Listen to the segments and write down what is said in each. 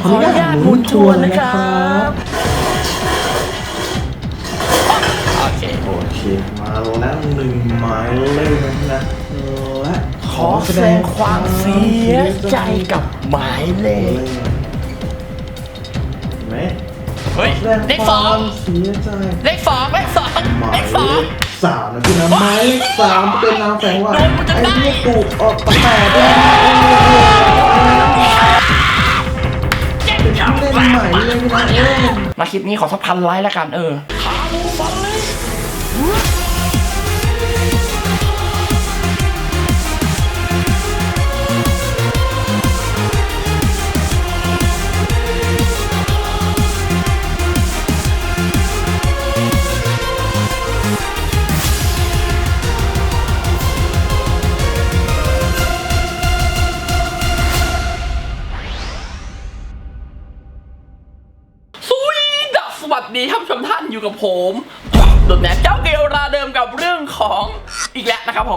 ขออนุญาตหมุนทวนนะครับโอเคโอเคมาแล้วหนึ่งหมายเลขนะและขอแสดงความเสียใจกับหมายเลขเห็นไหมเฮ้ยแสดงเลขคสอวางมเสียใจเลขสองเลขสองหมาเลยขสองสามนะพี่นะหมายเลขสามเป็นนามแฝงว่าโดนกูจะได้ไอ้ที่ถูกออกแปดด้วย ใหม่เลยพี่นะเออมาคลิปนี้ขอสักพันไลค์แล้วกันเออ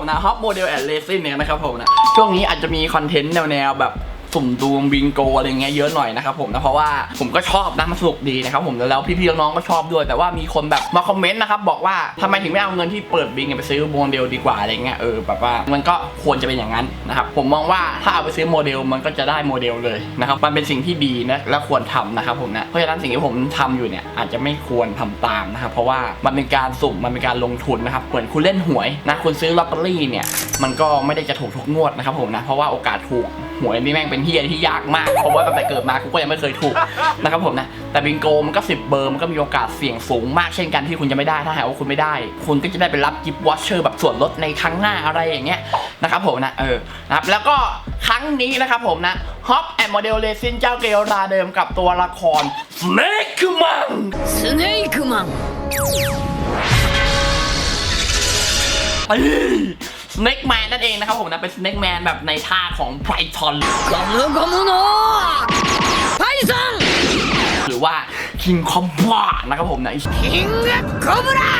นะฮอปโมเดลแอนด์เลซินเนี่ยนะครับผมนะช่วงนี้อาจจะมีคอนเทนต์แนวๆแบบ สุ่มดวงบิงโกอะไรเงี้ยเยอะหน่อยนะครับผมนะเพราะว่าผมก็ชอบนะมันสนุกดีนะครับผมแล้วพี่ๆน้องๆก็ชอบด้วย แต่ว่ามีคนแบบมาคอมเมนต์นะครับบอกว่าทำไมถึงไม่เอาเงินที่เปิดบิงไปซื้อโมเดลดีกว่าอะไรเงี้ยเออแบบว่ามันก็ควรจะเป็นอย่างนั้นนะครับผมมองว่าถ้าเอาไปซื้อโมเดลมันก็จะได้โมเดลเลยนะครับมันเป็นสิ่งที่ดีนะและควรทำนะครับผมนะเพราะฉะนั้นสิ่งที่ผมทำอยู่เนี่ยอาจจะไม่ควรทำตามนะครับเพราะว่ามันเป็นการสุ่มมันเป็นการลงทุนนะครับเหมือนคุณเล่นหวยนะคุณซื้อลอตเตอรี่เนี่ยมันก็ไม่ได้จะถูกทุกงวดนะครับผมนะเพราะว่าโอกาสถูกหวยนี่แม่งเป็นเป็นเฮียที่ยากมากเพราะว่าตั้งแต่เกิดมากูก็ยังไม่เคยถูกนะครับผมนะแต่บิงโกมันก็สิบเบอร์มันก็มีโอกาสเสี่ยงสูงมากเช่นกันที่คุณจะไม่ได้ถ้าหากว่าคุณไม่ได้ คุณก็จะได้ไปรับกิฟต์วอชเชอร์แบบส่วนลดในครั้งหน้าอะไรอย่างเงี้ยนะครับผมนะเออนะครับแล้วก็ครั้งนี้นะครับผมนะฮอปแอนด์โมเดลเลซินเจ้าเกลราเดิมกับตัวละครสเนคมันสเนคมัอ เน็กแมนนั่นเองนะครับผมนะเป็นเน็กแมนแบบในท่าของไพรทอนกอมูกอมูโนไพซังหรือว่าคิงคอมบ้านะครับผมนะคิงคอมบ้า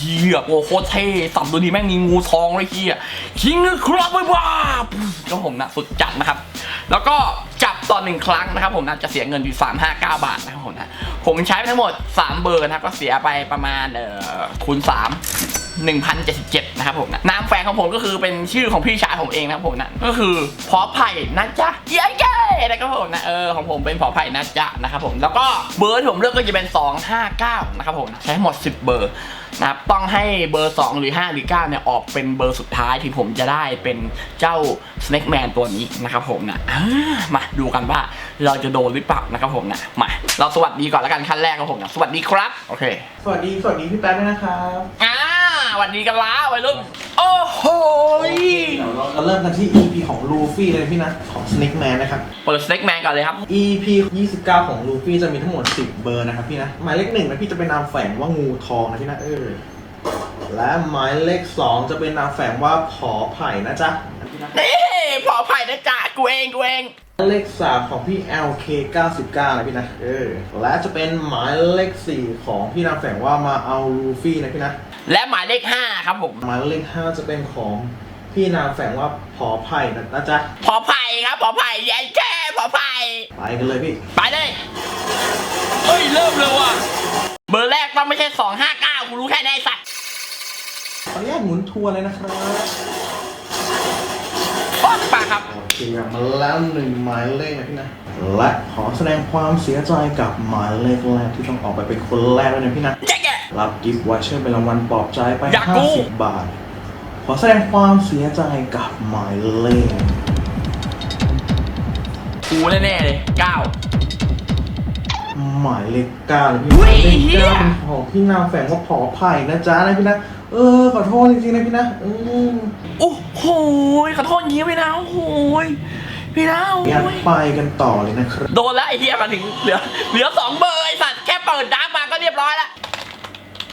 เหี้ยโอ้โคตรเท่สับตัวนี้แม่งมีงูทองเลยเหี้ยคิงครับบ้าครับผมนะสุดจัดนะครับ แล้วก็ ตอนหนึ่งครั้งนะครับผมนะจะเสียเงินอยู่359 บาทนะครับผมนะผมใช้ไปทั้งหมด 3 เบอร์นะครับก็เสียไปประมาณเอ่อคูณ3 1,077 นะครับผมนะนามแฝงของผมก็คือเป็นชื่อของพี่ชายผมเองนะครับผมนะก็คือพอไผ่นะจ๊ะเย้เย้นะครับผมนะเออของผมเป็นพอไผ่นะจ๊ะนะครับผมแล้วก็เบอร์ที่ผมเลือกก็จะเป็น 259 นะครับผมใช้ทั้งหมด 10 เบอร์นะครับต้องให้เบอร์ 2 หรือ 5 หรือ 9 เนี่ย ออกเป็นเบอร์สุดท้ายที่ผมจะได้เป็นเจ้า Snake Man ตัวนี้นะครับผมนะอ่ามาดูกันว่าเราจะโดนหรือเปล่านะครับผมนะมาเราสวัสดีก่อนแล้วกันขั้นแรกครับผมนะสวัสดีครับ โอเค สวัสดี สวัสดีพี่แป๊บด้วยนะครับอ่าส วัสดีกันล้าวัยรุ่นโอ้โหยเดี๋ยวเราจะเริ่มกันที่ EP ของลูฟี่เลยพี่นะ ของ Snake Man นะครับ เปิดสเน็กแมนก่อนเลยครับ EP 29 ของลูฟี่จะมีทั้งหมด 10 เบอร์นะครับพี่นะ หมายเลขหนึ่งนะพี่จะเป็นนามแฝงว่างูทองนะพี่นะเออ และหมายเลขสองจะเป็นนามแฝงว่าผอไผ่นะจ๊ะนะพี่นะนี่พอไผ่นะจ๊ะกูเองกูเอง เลขสามของพี่ LK 99นะพี่นะ เออ และจะเป็นหมายเลขสี่ของพี่นามแฝงว่ามาเอาลูฟี่นะพี่นะและหมายเลขห้าครับผมหมายเลขห้าจะเป็นของพี่นามแฝงว่าผอไผ่นะนะจ๊ะพอไผ่ครับพอไผ่ใหญ่แค่พอไผ่ไปกันเลยพี่ ไปเลยเฮ้ยเริ่มเลยว่ะเบอร์แรกต้องไม่ใช่สองห้าเก้ากูรู้แค่นี้ไอ้สัตว์ขออนุญาตหมุนทัวร์เลยนะครับป๊อกปากครับโอ เคมาแล้วหนึ่งหมายเลขนะพี่นะ และขอแสดงความเสียใจกับหมายเลขแรกที่ต้องออกไปเป็นคนแรกด้วยนะพี่นะแจ๊กแกรับกิฟต์วอเชอร์เป็นรางวัลปลอบใจไปอยากกู้50 บาท ขอแสดงความเสียใจกับหมายเลขกูแน่ๆเลยเก้าหมายเลขเก้าเลยพี่อุ้หมายยเลขเหี้ยเก้าเป็นของพี่นามแฝงว่าผอไผ่นะจ๊ะนะพี่นะ เออขอโทษจริงๆนะพี่นะอืมโอ้โหขอโทษยิ้มไปนะโอ้โหพี่นะโอ้อยากยไปกันต่อเลยนะครับโดนแล้วไอ้เหี้ยมาถึงเหลือเหลือสองเบอร์ไอ้สัตว์แค่เปิดดับมาก็เรียบร้อยแล้ว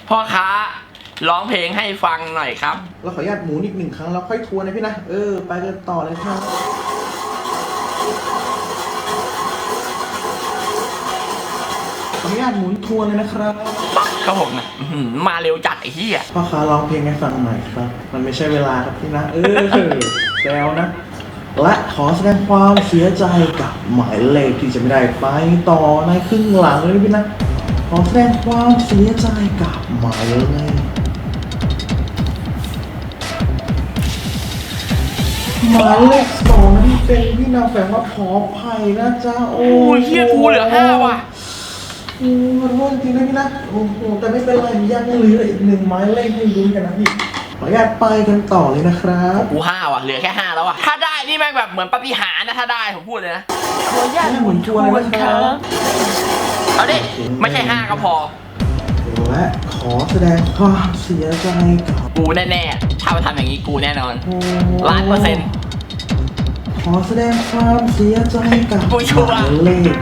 พ่อค้าร้องเพลงให้ฟังหน่อยครับ เราขออนุญาตหมุนอีกหนึ่งครั้งแล้วค่อยทวนนะพี่นะเออไปกันต่อเลยครับ ออนุญาตาตหมุนทวนเลยนะครับครับผมนะอื้อหือมาเร็วจัดไอ้เหี้ยพ่อค้าร้องเพลงให้ฟังหน่อยครับ มันไม่ใช่เวลาครับพี่นะ เออแซวนะ และขอแสดงความเสียใจกับหมายเลขที่จะไม่ได้ไปต่อในครึ่งหลังเลยนะพี่นะ ขอแสดงความเสียใจกับหมายเลขหมายเลขสองนี่เป็นพี่นางแฝงว่าขออภัยนะจ๊ะโอ้โอ้ยเหี้ยกูเหลือห้าว่ะ โอ้ขอโทษจริงนะพี่นะโอ้โหแต่ไม่เป็นไรยังเหลืออีกหนึ่งหมายเลขให้ลุ้นกันนะพี่ขออนุญาตไปกันต่อเลยนะครับกูห้าว่ะเหลือแค่ห้าแล้วว่ะถ้าได้นี่แม่งแบบเหมือนปาฏิหาริย์นะถ้าได้ผมพูดเลยนะขออนุญาตหมุนทวนเลยนะครับเอาดิไม่ใช่ห้าก็พอและขอแสดงความเสียใจกับกูแน่ๆถ้ามาทำอย่างนี้กูแน่นอนโอ้ล้านเปอร์เซ็นต์ ขอแสดงความเสียใจกับกูชัวร์หมายเลข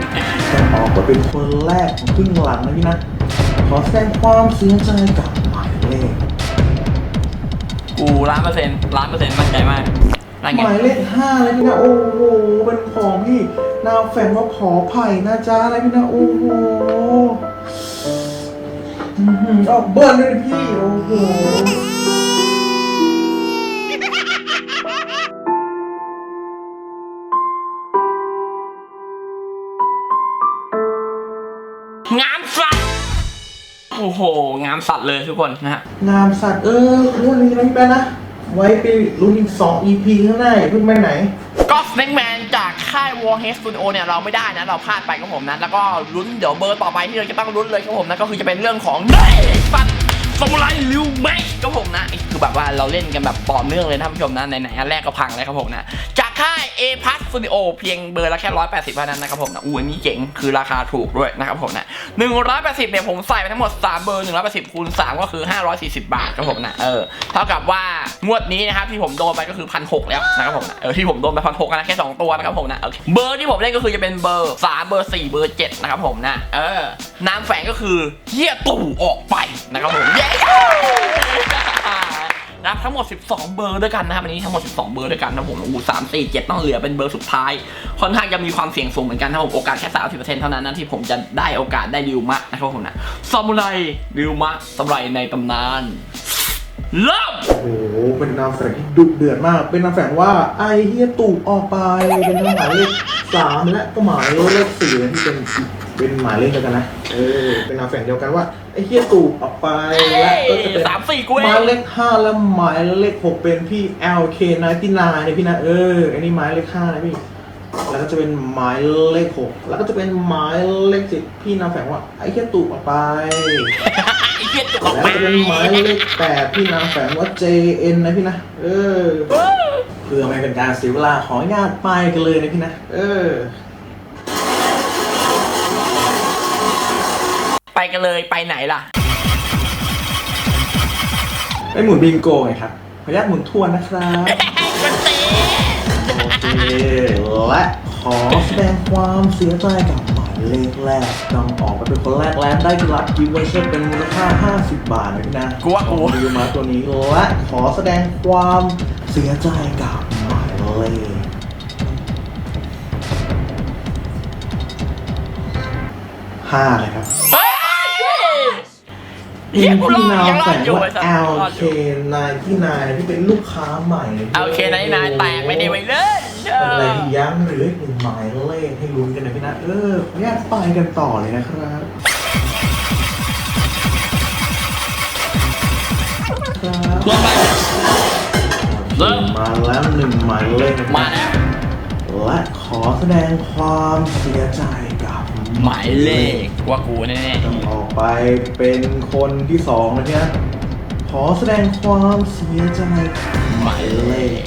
จะออกมาเป็นคนแรกของครึ่งหลังนะพี่นะขอแสดงความเสียใจกับหมายเลขกูล้านเปอร์เซ็นต์ล้านเปอร์เซ็นต์มั่นใจมากนั่นไงหมายเลขห้าเลยพี่นะโอ้โหเป็นของพี่นาวแฝงว่าขอไผ่นะจ๊ะอะไรพี่นะโอ้โหอื้อหือเอาเบิ้ลด้วยพี่โอ้โห โอ้โห งามสัตว์เลยทุกคนนะฮะ งามสัตว์เออรุ่นนี้นะพี่แป๊ะนะ ไว้ไปรุ่นอีกสอง EP ข้างหน้าอย่าเพิ่งไปไหน ก็สเน็กแมนจากค่าย Warhead Studio เนี่ยเราไม่ได้นะ เราพลาดไปครับผมนะ แล้วก็ลุ้นเดี๋ยวเบอร์ต่อไปที่เราจะต้องลุ้นเลยครับผมนะก็คือจะเป็นเรื่องของเฮ้ยฟั นสมุไรลิวแม็กครับผมนะคือแบบว่าเราเล่นกันแบบต่อเนื่องเลยท่านผู้ชมนะไหนๆอันแรกก็พังเลยครับผมนะจากค่าย A p a s Studio เพียงเบอร์ละแค่ 180เท่านั้นนะครับผมนะอู้อันนี้เจ๋งคือราคาถูกด้วยนะครับผมนะ180เนี่ยผมใส่ไปทั้งหมด 3 เบอร์ 180คูณ3ก็คือ 540 บาทครับผมนะเออเท่ากับว่างวดนี้นะครับที่ผมโดนไปก็คือพันหแล้วนะครับผมนะเออที่ผมโดนไปพันหนะแค่ 2 ตัวนะครับผมนะโอเคเบอร์ที่ผมเล่นก็คือจะเป็นเบอร์3เบอร์4เบอร์7นะครับผมนะเออนามแฝงก็คือเหี้ยตู่ออกไปนะครับผม ทั้งหมด 12 เบอร์ด้วยกันนะครับอันนี้ทั้งหมด 12 เบอร์ด้วยกันนะผมอู้สามสี่เจ็ดต้องเหลือเป็นเบอร์สุดท้าย ค่อนข้างจะมีความเสี่ยงสูงเหมือนกันนะครับผมโอกาสแค่สามสิบเปอร์เซ็นต์เท่านั้นนะที่ผมจะได้โอกาสได้ริวมะนะครับผมนะซามูไรริวมะซามูไรในตำนานเริ่มโอ้โห เป็นนามแฝงที่ดุเดือดมาก เป็นนามแฝงว่าไอเฮียตูบออกไป เป็นหมายเลขสามและก็หมายเลขสี่ที่เป็นเป็นหมายเลขเดียวกันนะ เออ เป็นนามแฝงเดียวกันว่า ไอเฮียตูบออกไปและก็จะเป็นสามสี่กูเอหมายงเลขห้าและหมายเลขหกเป็นพี่ LK 99เนี่ยพี่นะเอออันนี้หมายเลขห้านะพี่ แล้วก็จะเป็นหมายเลขหกแล้วก็จะเป็นหมายเลขสิบพี่นามแฝงว่าไอเฮียตูบออกไป ไอ้เหี้ยตัวออกแล้วไปจะเป็นหมายเลขแปดพี่นางแฝงว่า JN นะพี่นะเออ เพื่อไม่เป็นการเสียเวลาขออนุญาตไปกันเลยนะพี่นะ เออ ไปกันเลยไปไหนล่ะ ไปหมุนบิงโกไงครับ ขออนุญาตหมุนทวนนะครับมันเตะโอเค และ ขอแสดงความเสียใจกับหมายเลขแรกต้องออกไปเป็นคนแรกแล้วได้รับกิฟต์วอเชอร์เป็นมูลค่า 50 บาทนะพี่นะกูว่ากู ของดิวมาตัวนี้และขอแสดงความเสียใจกับหมายเลขห้าเลยครับเฮ้ย เฮียกูรอดยังรอดอยู่ไอ้สัตว์รอด LK อยู่นายที่นายที่เป็นลูกค้าใหม่โอเคนายนายแตกไม่ได้ไว้เลยเป็นอะไรที่ย้ำหรือหนึ่งหมายเลขให้ลุ้นกันนะพี่นะเออขออนุญาตไปกันต่อเลยนะครับครับลงไปเริ่มมาแล้วหนึ่งหมายเลขนะมาแล้วและขอแสดงความเสียใจกับ หมายเลขว่ากูแน่ต้องออกไปเป็นคนที่สองนะพี่นะขอแสดงความเสียใจกับๆหมายเลข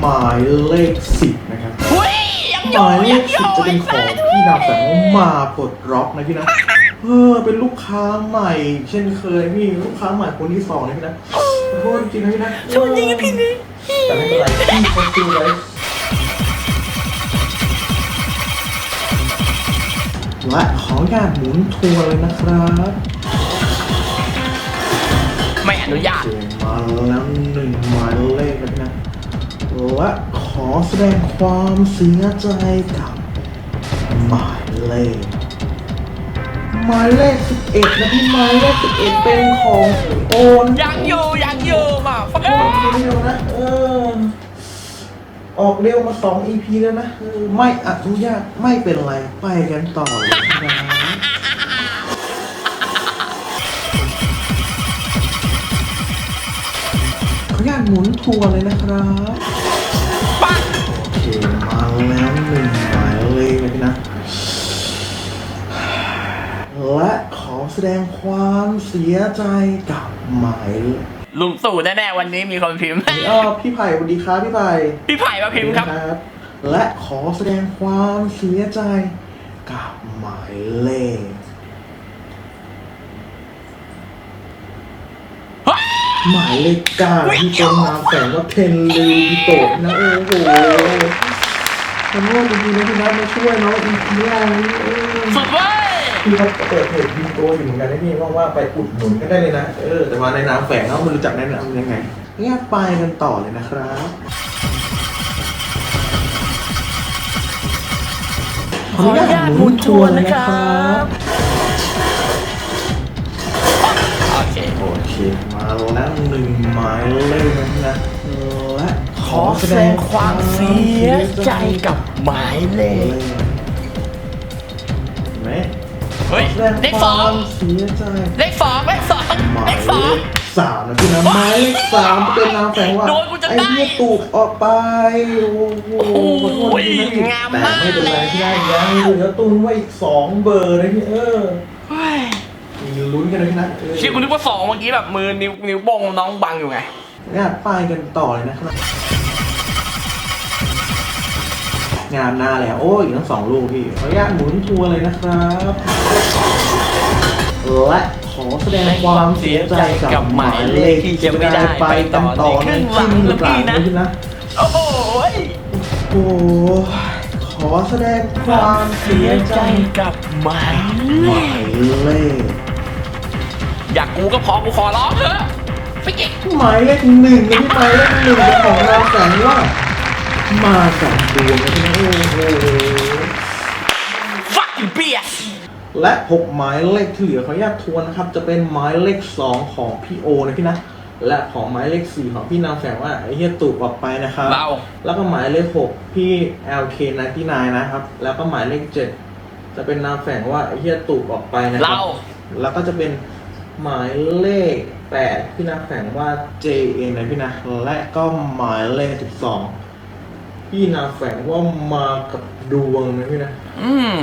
หมายเลขสิบนะครับ หุ้ยยังหอยู่มายเลยัขงอสิบยู่จะเป็นของที่นำแสงว่ามาปลดล็อกนะพี่นะเออเป็นลูกค้าใหม่ เช่นเคยพี่ลูกค้าใหม่คนที่สองนะพี่นะขอโทษจริงนะพี่นะชนยิงกับพี่นี่แต่ไม่เป็นไรพี่เขาซื้อไว้ และขออนุญาตหมุนทัวร์เลยนะครับไม่อนุญาตเจมาแล้วหนึ่งหมายเลขนะพี่นะและขอแสดงความเสียใจกับหมายเลขหมายเลขสิบเอ็ดนะพี่หมายเลขสิบเอ็ดเป็นของโอนยังอยู่ยังอยู่มาฟังออกเร็วนะเออ ออกเร็วมาสอง EP แล้วนะไม่อนุญาตไม่เป็นไร ไปกันต่อเลยครับขออนุญาตหมุนทัวร์เลยนะครับปังโอเคมาแล้วหนึ่งหมายเลขนะพี่นะ และขอแสดงความเสียใจกับหมายเลข ลุงตู่แน่ๆวันนี้มีคนพิมพ์ เออพี่ไผ่สวัสดีครับพี่ไผ่พี่ไผ่มาพิมพ์ครับ บและขอแสดงความเสียใจกับหมายเลขหมายเลขเก้าที่เป็นนามแฝงว่าเทนลีบิโตะนะโอ้โหขอโทษจริงๆนะพี่นัทมาช่วยน้องอีพีแรกนี้เออ สุดเว้ย พี่เขาเปิดเพจบิงโกอยู่เหมือนกันนะพี่ว่างๆไปอุดหนุนกันได้เลยนะเออแต่มาในนามแฝงเนาะไม่รู้จักแนะนำยังไงงั้นไปกันต่อเลยนะครับขออนุญาตหมุนทัวร์นะครับโอเคโอเคมาแล้วหนึ่งหมายเลขนะและขอแสดงความเสียใจกับหมายเลขเห็นไหม เฮ้ยแสดงเลขคสอวางมเสียใจเลขสองเลขสองหมาเลยขสองสามนะพี่นะหมายเลขสามเป็นนามแฝงว่าโดนกูจะไอ้ได้เหี้ยตูกออกไปโอ้โหขอโทษทีนะพี่งามแต่มากไม่เป็นไรที่ได้ยังเหลือตุนไว้อีกสองเบอร์นะพี่เออเฮ้ยมีลุ้นกันนะพี่นะเออคิดคุณนึกว่าสองเมื่อกี้แบบมือนิ้วนิ้วโป้งน้องบังอยู่ไงงานป้ายกันต่อเลยนะครับ งานหน้าแล้ว โอ้ยอีกทั้งสองลูกพี่ขออนุญาตหมุนทัวร์เลยนะครับและขอแสดงความเสียใจกับหมายเลขที่จะไม่ได้ไปกันต่อในครึ่งหลังนะพี่นะโอ้โหยโอ้ขอแสดงความเสียใจกับหมายหมายเลขอยากกูก็พอกูขอร้องเถอะไปเก็บหมายเลขหนึ่งนะพี่หมายเลขหนึ่งเป็นของเราแสงว่า มาจากดวงนะพี่นะโอ้โหฟักเบียสและ 6 หมายเลขที่เหลือขออนุญาตทวนนะครับ จะเป็นหมายเลข 2 ของพี่โอนะพี่นะ และของหมายเลข 4 ของพี่นามแฝงว่าไอ้เฮียตูบออกไปนะครับ เรา แล้วก็หมายเลข 6 พี่ LK99 นะครับ แล้วก็หมายเลข 7 จะเป็นนามแฝงว่าไอ้เฮียตูบออกไปนะครัเรา แล้วก็จะเป็นหมายเลข 8 พี่นามแฝงว่า JN นะพี่นะ และก็หมายเลข 12 พี่นามแฝงว่ามากับดวงนะพี่นะอืม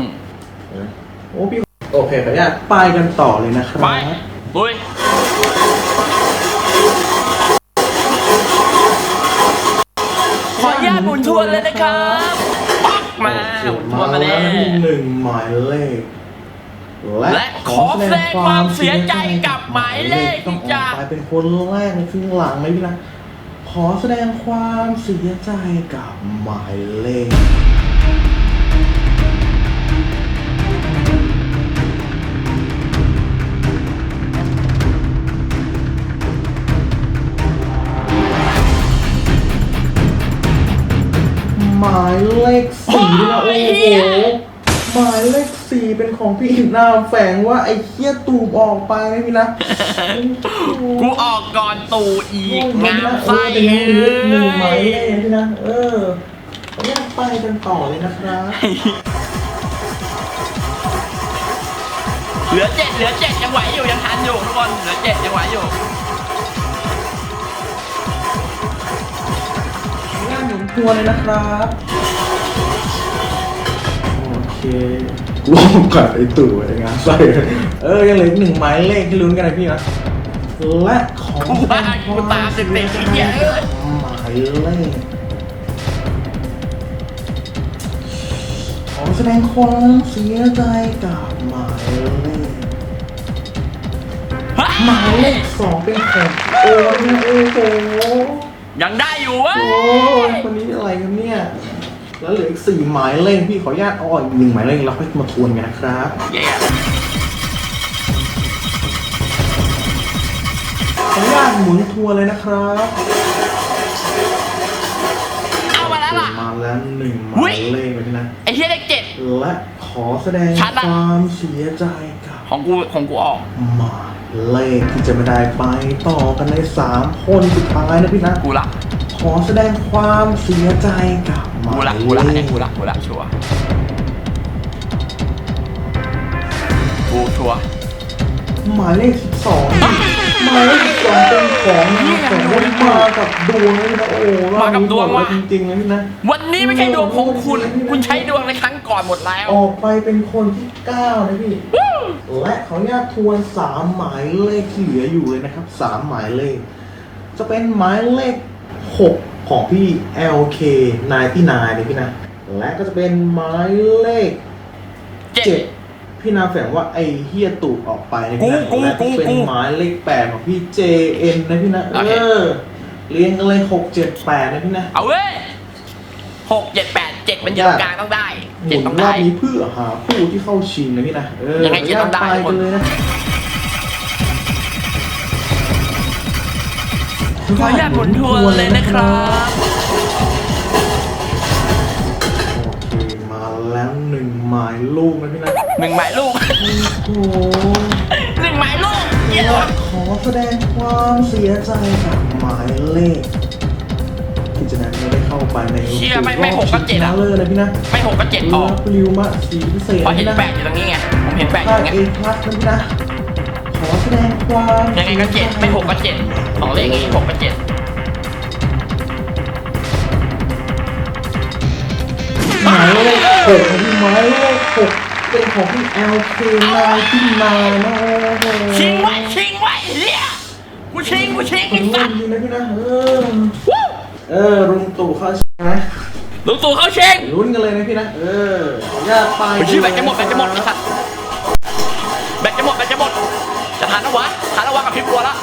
โอ้พี่โอเคขออนุญาตป้ายกันต่อเลยนะครัไปบลุยขออนุญาตหมุนทวนเลยนะครับปักมาหมุนทวนมาแล้แล้ววหนึ่งหมายเลขและขอแสดงความเสียใจกับหมายเลขต้องที่ออจะกไปเป็นคนแรกในครึ่งหลังเลยพี่นะ ขอแสดงความเสียใจกับหมายเลขหมายเลขสี่นะโอ้โหหมายเลข สี่เป็นของพี่นามแฝงว่าไอ้เคี้ยตูบออกไปนะพี่นะกูออกก่อนตู่อีกงามไส้ไส้เอเอ้อหนึ่งหมายยเลขพี่นะเออขออนุญาตไปกันต่อเลยนะครับเหลือเจ็ดเหลือเจ็ดยังไหวอยู่ยังทันอยู่ทุกคนเหลือเจ็ดยังไหวอยู่ขออนุญาตหมุนทัวร์เลยนะครับโอเค ลองกับไอ้ตู่ไอ้งานไส้เออยังเหลืออีกหนึ่งหมายเลขที่ลุ้นกันนะพี่นะและของกูว่ากูตามติดๆไอ้เหี้ยเอ้ยหมายเลขขอแสดงความเสียใจกับหมายเลขหมายเลขสองเป็นของโอ้ยนะโอ้โหยังได้อยู่เว้ยโอ้ยคนนี้อะไรกันเนี่ย แล้วเหลืออีกสี่หมายเลขพี่ขออนุญาตเอาอีกหนึ่งหมายเลขแล้วค่อยมาทวนกันนะครับเย้ขออนุญาตหมุนทวนเลยนะครับเอามาแล้วล่ะ มาแล้วหนึ่งหอุ๊มายยเลขเลยนะไอ้เหี้ยเลขเจ็ด และขอแสดงชัดคอะ วามเสียใจกับของกูของกูออกหมาย เลขที่จะไม่ได้ไปต่อกันในสามคนสุดท้ายนะพี่นะกูละขอแสดงความเสียใจกับหมากูยละกูละเลเนี่ยขกูละกูละชัวร์กูชัวร์หมายเลขสิบสอง หมายเลขสิบสองเป็นของแต่ว่ามากับดวงเลยนะโอ้โหมากับดวงว่ะ จริงๆเลยพี่นะ วันนี้ไม่ใช่ดวงของคุณ คุณใช้ดวงในครั้งก่อนหมดแล้ว ออกไปเป็นคนที่เก้านะพี่ และขออนุญาตทวนสามหมายเลขที่เหลืออยู่เลยนะครับสามหมายเลข จะเป็นหมายเลขหกของพี่ LK นายพี่นายเนี่ยพี่นะ และก็จะเป็นหมายเลขเจ็ด เจ็ด พี่นาแฝงว่าไอเฮียตูออกไปนะพี่นะกูกูและก็เป็นกู หมายเลขแปดของพี่ JN นะพี่นะโอเอเคอเรียงกันเลยหกเจ็ดแปดนะพี่นะเอาเว้ยหกเจ็ดแปดเจ็ดมันอยู่ตรงกลางต้องได้หเจ็ดมุนต้องรอได้ บนี้เพื่อหาผู้ที่เข้าชิงนะพี่นะเออยังไงเจ็ดต้องได้ไปกันเลยนะขออนุญาตหมุนทวนเลยนะครับ แล้วหนึ่งหมายลูกนะพี่นะหนึ่งหมายลูกโอ้โหหนึ่งหมายลูกเยี่ยมขอแสดงความเสียใจกับหมายเลขที่จะนั้นไม่ได้เข้าไปในเชี่ยไม่ไม่หกก็เจ็ดชอะนะเลยนะพี่นะไม่หกก็เจ็ดออกริวมะสีพิเศษเพราะเห็นนะแปดอยู่ตรงนี้ไงผมเห็นแปดอภายู่คตรงเอนี้พลัสนะพี่นะขอแสดงความยังไงก็เจ็ดไม่หกก็เจ็ดสองเลขนี้หกก็เจ็ดายเลขหกของพี่หมายเลขหกเป็นของพี่ LK นายพี่นายนะโอ้โหชิงไว้ชิงไว้เฮียกูชิงกูชิงไอ้สันสดีนะพี่นะเออเออรุงตู่เข้าชิงนะลุงตู่เขาชิงลุ้นกันเลยนะพี่นะเออญาติไปชื่อแบตจะหมดแบตจะหมดไอ้สัสแบตจะหมดแบตจะหมดจะทานนะวะทานนะวะกับพริบบัวละ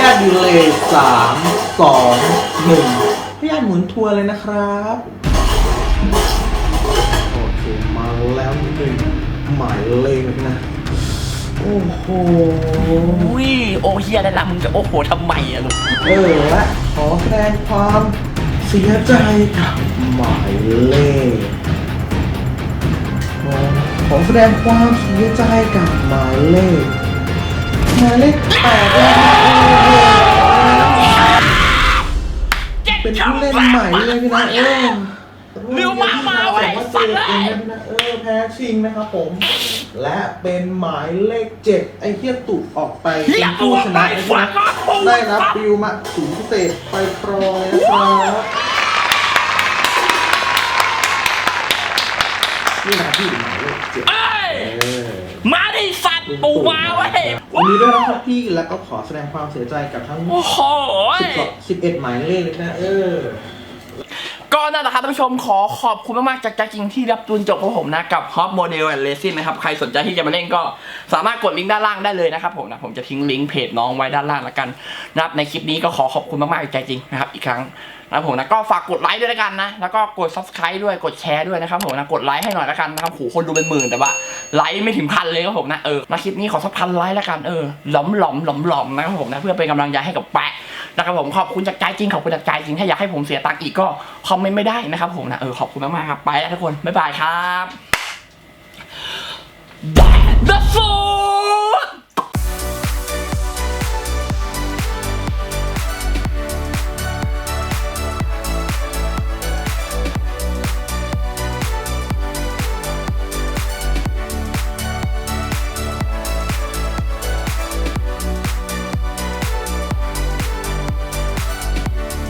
ญาตดีเลยสามสองหนึ่งขออนุญาตหมุนทัวร์เลยนะครับ โอเค มาแล้วหนึ่งหมายเลขนะพี่นะโอ้โห อุ้ยโอเฮียได้ละมึงจะโอ้โหทำไมอะลูกเออและขอแสดงความเสียใจกับหมายเลขขอขอแสดงความเสียใจกับหมายเลข หมายเลขแปดเลยนะเป็นผู้เล่นใหม่เลยพี่นะเออเร็วมากมาแต่เว้ยว่าสัเจตว์อเลเองยนะพี่นะเออแพ้ชิงนะครับผม และเป็นหมายเลขเจ็ดไอ้เทียตุออกไปเป็นผู้ชนะนะพี่นะได้รับบิวมาสูงพิเศษไปครองเลยนะครับนี่นะพี่หมายเลขเจ็ด ปูมาเว้ยวันนี้ด้วยนะครับพี่แล้วก็ขอแสดงความเสียใจกับทั้งโอ้โห สิบสองสิบเอ็ดหมายเลขเลยนะเออ ก็นั่นแหละครับท่านผู้ชมขอขอบคุณมากๆจากใจจริงที่รับจูนจบของผมนะกับ Hot Model and Racing นะครับใครสนใจที่จะมาเล่นก็สามารถกดลิงก์ด้านล่างได้เลยนะครับผมนะผมจะทิ้งลิงก์เพจน้องไว้ด้านล่างแล้วกันนะครับในคลิปนี้ก็ขอขอบคุณมากๆจากใจจริงนะครับอีกครั้งนะผมนะก็ฝากกดไลค์ด้วยแล้วกันนะ แล้วก็กด subscribe ด้วยกดแชร์ด้วยนะครับผมนะกดไลค์ให้หน่อยแล้วกันนะครับโหคนดูเป็นหมื่นแต่ว่าไลค์ไม่ถึงพันเลยครับผมนะเออนะคลิปนี้ขอสักพันไลค์แล้วกันเออหลอมหลอมหลอมหลอมนะครับผมนะเพื่อเป็นกำลังใจให้กับแปะ นะครับผมขอบคุณจากใจจริงขอบคุณจากใจจริงถ้าอยากให้ผมเสียตังค์อีกก็คอมเมนต์ไม่ได้นะครับผมนะเออขอบคุณมากๆครับไปแล้วทุกคนบ๊ายบายครับ The Fool